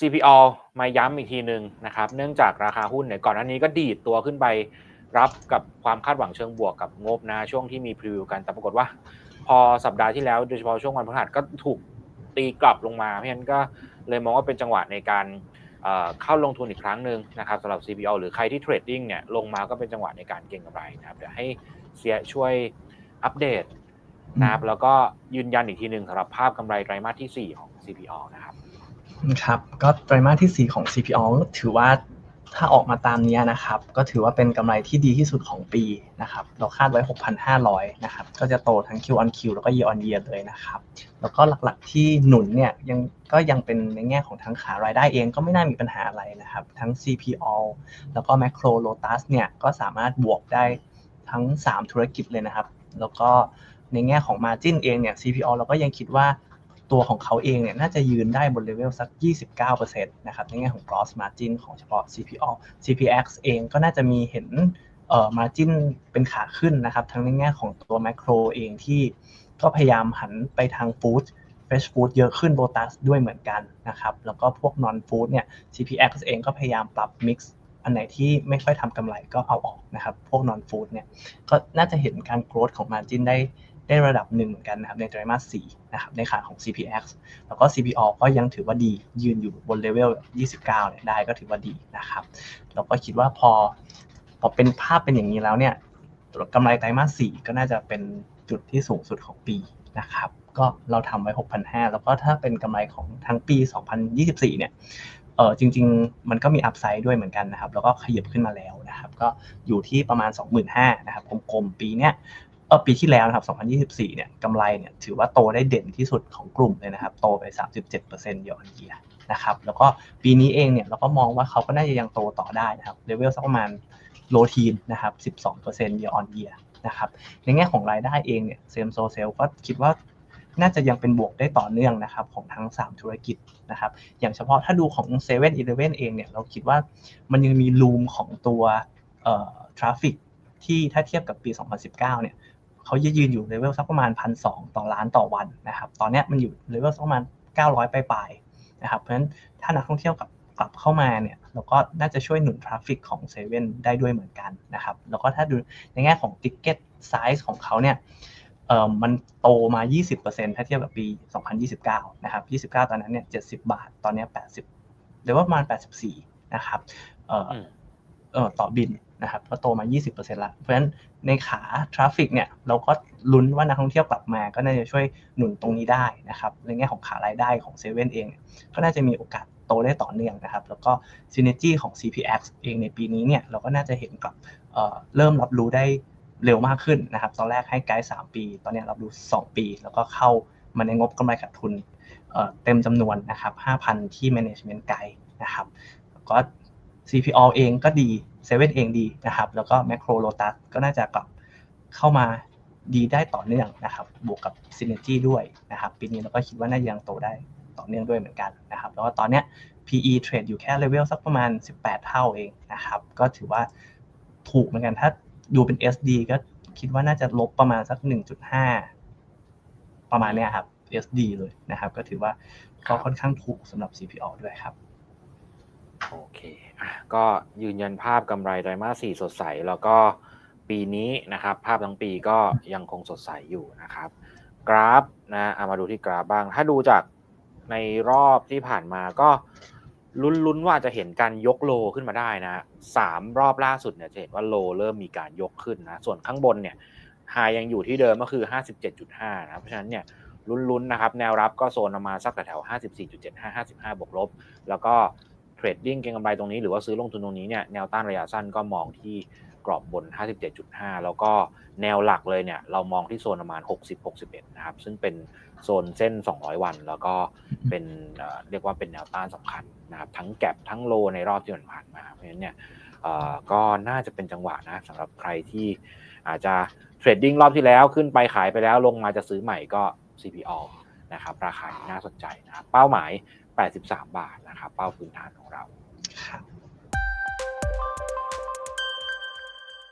CPO มาย้ำอีกทีหนึ่งนะครับ เนื่องจากราคาหุ้นเนี่ยก่อนหน้านี้ก็ดีดตัวขึ้นไปรับกับความคาดหวังเชิงบวกกับงบนะช่วงที่มีพรีวิวกันแต่ปรากฏว่า พอสัปดาห์ที่แล้วโดยเฉพาะช่วงวันพฤหัสก็ถูกตีกลับลงมาเพราะฉะนั้นก็เลยมองว่าเป็นจังหวะในการเข้าลงทุนอีกครั้งหนึ่งนะครับสำหรับ CPO หรือใครที่เทรดดิ้งเนี่ยลงมาก็เป็นจังหวะในการเก็งกำไรนะครับเดี๋ยวให้เสียช่วยอัปเดตนะครับแล้วก็ยืนยันอีกทีหนึ่งสำหรับภาพกำไรไตรมาสที่ 4 ของ CPO นะครับ ครับ ก็ไตรมาสที่ 4 ของ CPO ถือว่าถ้าออกมาตามนี้นะครับ ก็ถือว่าเป็นกำไรที่ดีที่สุดของปีนะครับ เราคาดไว้ 6,500 นะครับ ก็จะโตทั้ง Q on Q แล้วก็ Year on Year เลยนะครับ แล้วก็หลักๆที่หนุนเนี่ยยังก็ยังเป็นในแง่ของทั้งขารายได้เองก็ไม่น่ามีปัญหาอะไรนะครับ ทั้ง CPO แล้วก็ Macro Lotus เนี่ยก็สามารถบวกได้ทั้ง 3 ธุรกิจเลยนะครับ แล้วก็ในแง่ของ Margin เองเนี่ย CPO เราก็ยังคิดว่า ตัวของเขาเองเนี่ยน่าจะยืนได้บนเลเวลสัก 29%นะครับในแง่ของ gross margin ของเฉพาะ CPO CPX เองก็น่าจะมีเห็นเอ่อ margin เป็นขาขึ้นนะครับ ทั้งในแง่ของตัว macro เองที่ก็พยายามหันไปทาง food fresh food เยอะขึ้น Lotus ด้วยเหมือนกันนะครับ แล้วก็พวก non food เนี่ย CPX เองก็พยายามปรับ mix อันไหนที่ไม่ค่อยทำกำไรก็เอาออกนะครับ พวก non food เนี่ยก็น่าจะเห็นการ growth ของ margin ได้ ได้ระดับหนึ่งเหมือนกันนะครับในไตรมาส4นะครับในขาของ CPX แล้วก็ CPO ก็ยังถือว่าดียืนอยู่บนเลเวล 29เนี่ยได้ก็ถือว่าดีนะครับเราก็คิดว่าพอพอเป็นภาพเป็นอย่างนี้แล้วเนี่ยกำไรไตรมาส4ก็น่าจะเป็นจุดที่สูงสุดของปีนะครับก็เราทำไว้ 6,500 แล้วก็ถ้าเป็นกำไรของทั้งปี 2024 เนี่ยเออจริง ๆ มันก็มีอัพไซด์ด้วยเหมือนกันนะครับ แล้วก็ขยับขึ้นมาแล้วนะครับ ก็อยู่ที่ประมาณ 25,000นะครับกลมๆปีเนี้ย เออปีที่แล้วนะครับ 2024 เนี่ยกำไรเนี่ยถือว่าโตได้เด่นที่สุดของกลุ่มเลยนะครับ โตไป 37%ยอดเยียนะครับ แล้วก็ปีนี้เองเนี่ยเราก็มองว่าเขาก็น่าจะยังโตต่อได้นะครับเลเวลสักประมาณโลทีนนะครับ 12% year on year นะครับ ในแง่ของรายได้เองเนี่ยเซมโซเซลก็คิดว่าน่าจะยังเป็นบวกได้ต่อเนื่องนะครับของทั้ง 3 ธุรกิจนะครับ อย่างเฉพาะถ้าดูของ7 e เ e ่ e อเองเนี่ยเราคิดว่ามันยังมีรูมของตัวเอ่อทราฟิกที่ถ้าเทียบกับปี 2019 เนี่ย เขาจะยืนอยู่เลเวลสักประมาณพันสต่อล้านต่อวันนะครับ ตอนนี้มันอยู่เลเวลสักประมาณ 900 ปลายๆนะครับ เพราะฉะนั้นถ้านักท่องเที่ยวกลับกลับเข้ามาเนี่ยเราก็น่าจะช่วยหนุนทราฟฟิกของเซเว่นได้ด้วยเหมือนกันนะครับ แล้วก็ถ้าดูในแง่ของติ c เก็ตไซส์ของเขาเนี่ยเอ่อมันโตมา 20%ถ้าเทียบกับปี 2029 นะครับ 29 ตอนนั้นเนี่ย 70 บาท ตอนนี้ 80หรือว่าประมาณ 84 นะครับ เอ่อเอ่อต่อบิน นะครับก็โตมา 20%ละเพราะฉะนั้นในขาทราฟฟิกเนี่ยเราก็ลุ้นว่านักท่องเที่ยวกลับมา ก็น่าจะช่วยหนุนตรงนี้ได้นะครับในแง่ของขารายได้ของเซเว่นเองก็น่าจะมีโอกาสโตได้ต่อเนื่องนะครับ แล้วก็ซีเนจีของ CPX เองในปีนี้เนี่ยเราก็น่าจะเห็นกับเเริ่มรับรู้ได้เร็วมากขึ้นนะครับตอนแรกให้ไกด์3ปี ตอนนี้รับรู้ 2 ปี แล้วก็เข้ามาในงบกำไรขาดทุนเต็มจำนวนนะครับ5,000 ที่ management ไกด์นะครับก็ CPO เองก็ดี เซเว่นเองดีนะครับ แล้วก็ Macro Lotus ก็น่าจะกลับเข้ามาดีได้ต่อเนื่องนะครับ บวกกับ Synergy ด้วยนะครับปีนี้เราก็คิดว่าน่าจะยังโตได้ต่อเนื่องด้วยเหมือนกันนะครับ แล้วก็ตอนเนี้ย PE เทรดอยู่แค่เลเวลสักประมาณ 18 เท่าเองนะครับ ก็ถือว่าถูกเหมือนกันถ้าดูเป็น SD ก็คิดว่าน่าจะลบประมาณสัก 1.5 ประมาณเนี้ยครับ SD เลยนะครับ ก็ถือว่าก็ค่อนข้างถูกสำหรับ CPO ด้วยครับ โอเค ก็ยืนยันภาพกำไรไตรมาสสี่สดใส แล้วก็ปีนี้นะครับ ภาพทั้งปีก็ยังคงสดใสอยู่นะครับ กราฟนะเอามาดูที่กราฟบ้าง ถ้าดูจากในรอบที่ผ่านมาก็ลุ้นๆว่าจะเห็นการยกโลขึ้นมาได้นะสามรอบล่าสุดเนี่ยจะเห็นว่าโลเริ่มมีการยกขึ้นนะ ส่วนข้างบนเนี่ยไฮยังอยู่ที่เดิมก็คือ 57.5 นะ เพราะฉะนั้นเนี่ยลุ้นๆนะครับ แนวรับก็โซนประมาณสักแถว54.75 55 บวกลบ แล้วก็ เทรดดิ้งเก็งกำไรตรงนี้หรือว่าซื้อลงทุนตรงนี้เนี่ยแนวต้านระยะสั้นก็มองที่กรอบบน 57.5 แล้วก็แนวหลักเลยเนี่ยเรามองที่โซนประมาณ 60-61 นะครับ ซึ่งเป็นโซนเส้น 200 วัน แล้วก็เป็นเรียกว่าเป็นแนวต้านสำคัญนะครับ ทั้งแก็บทั้งโลในรอบที่ผ่านมา เพราะฉะนั้นเนี่ยก็น่าจะเป็นจังหวะนะสำหรับใครที่อาจจะเทรดดิ้งรอบที่แล้วขึ้นไปขายไปแล้วลงมาจะซื้อใหม่ก็ CPO นะครับ ราคาน่าสนใจนะครับ เป้าหมาย 83 บาทนะครับ เป้าพื้นฐานของเราครับ